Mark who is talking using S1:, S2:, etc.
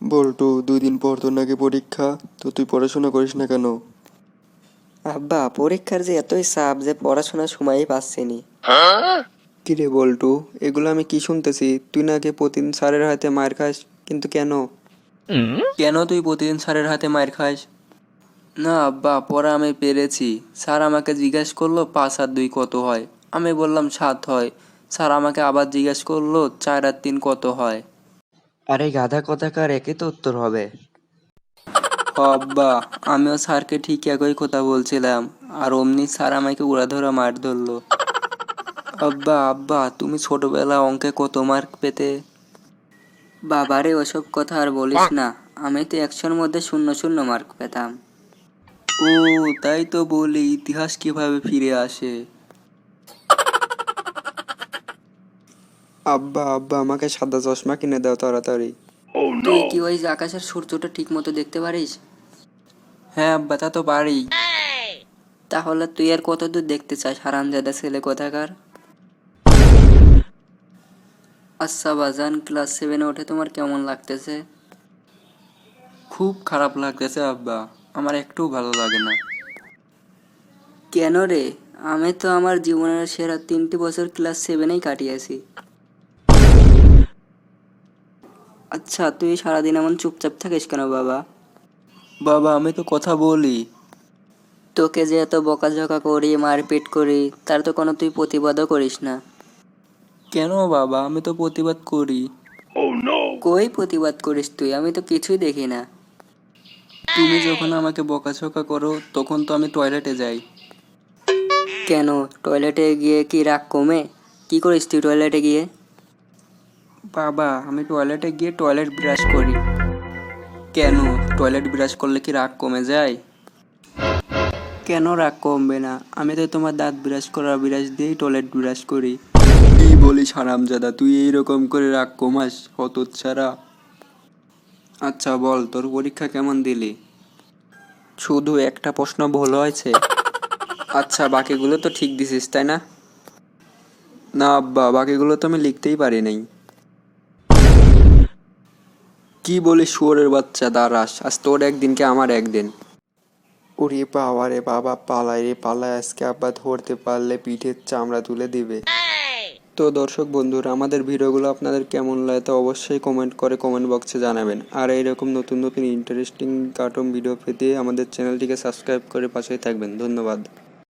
S1: বল্টু দুই দিন পর তোর নাকি পরীক্ষা তো তুই পড়াশোনা করিস না কেন?
S2: আব্বা পরীক্ষার যে এতই চাপ যে পড়াশোনার সময়ই পাচ্ছি নি।
S3: কিরে বল্টু এগুলো আমি কি শুনতেছি? তুই নাকি প্রতিদিন স্যারের হাতে মায়ের খাস কিন্তু কেন?
S4: কেন তুই প্রতিদিন স্যারের হাতে মার খাস? না আব্বা পড়া আমি পেরেছি। স্যার আমাকে জিজ্ঞেস করল পাঁচ আর দুই কত হয়? আমি বললাম সাত হয়। স্যার আমাকে আবার জিজ্ঞেস করল চার আর তিন কত হয়?
S2: আরে গাধা কথাকার একে তো উত্তর হবে।
S4: ও আব্বা আমিও স্যারকে ঠিক একই কথা বলছিলাম। আর অমনি স্যার আমাকে উড়াধরা মার ধরলো। আব্বা আব্বা, তুমি ছোটবেলা অঙ্কে কত মার্ক পেতে?
S5: বাবারে, ওসব কথা আর বলিস না। আমি তো একশোর মধ্যে শূন্য শূন্য মার্ক পেতাম।
S4: ও, তাই তো বলি, ইতিহাস কীভাবে ফিরে আসে?
S3: আব্বা আব্বা আমাকে সাদা চশমা কিনে দাও তাড়াতাড়ি।
S5: তুই কি ওই যে আকাশের সূর্যটা ঠিক মতো দেখতে পারিস?
S4: হ্যাঁ আব্বা তা তো পারি।
S5: তাহলে তুই আর কত দূর দেখতে চাস? হারামজাদা ছেলে কোথাকার? আচ্ছা বাজান ক্লাস সেভেনে উঠে তোমার কেমন লাগতেছে?
S4: খুব খারাপ লাগতেছে আব্বা। আমার একটু ভালো লাগে না।
S5: কেন রে? আমি তো আমার জীবনের সেরা তিনটি বছর ক্লাস সেভেনেই কাটিয়েছি। আচ্ছা তুই সারাদিন এমন চুপচাপ থাকিস কেন বাবা?
S4: বাবা আমি তো কথা বলি।
S5: তোকে যে এত বকাঝকা করি মারপিট করি তার তো কোনো তুই প্রতিবাদও করিস না।
S4: কেন বাবা? আমি তো প্রতিবাদ করি।
S5: কই প্রতিবাদ করিস তুই? আমি তো কিছুই দেখি না।
S4: তুমি যখন আমাকে বকাঝকা করো তখন তো আমি টয়লেটে যাই।
S5: কেন? টয়লেটে গিয়ে কি রাগ কমে? কি করিস তুই টয়লেটে গিয়ে?
S4: বাবা আমি টয়লেটে গিয়ে টয়লেট ব্রাশ করি। কেন? টয়লেট ব্রাশ করলে কি রাগ কমে যায়? কেন রাগ কমবে না? আমি তো তোমার দাঁত ব্রাশ করা ব্রাশ দিয়েই টয়লেট ব্রাশ করি। কি বলিস হারামজাদা তুই এইরকম করে রাগ কমাস হত ছাড়া।
S3: আচ্ছা বল তোর পরীক্ষা কেমন দিলি? শুধু একটা প্রশ্ন ভুল হয়েছে। আচ্ছা বাকিগুলো তো ঠিক দিছিস তাই না? না আব্বা বাকিগুলো তো আমি লিখতেই পারি নাই। কি বলিস শুয়োরের বাচ্চা দাঁড়াস আজ তোর একদিনকে আমার একদিন?
S1: ওরে বাবা রে বাবা পালাই রে পালাই আজকে আব্বা ধরতে পারলে পিঠের চামড়া তুলে দিবে।
S3: তো দর্শক বন্ধুরা আমাদের ভিডিওগুলো আপনাদের কেমন লাগে তো অবশ্যই কমেন্ট করে কমেন্ট বক্সে জানাবেন। আর এইরকম নতুন নতুন ইন্টারেস্টিং কার্টুন ভিডিও পেতে আমাদের চ্যানেলটিকে সাবস্ক্রাইব করে পাশেই থাকবেন। ধন্যবাদ।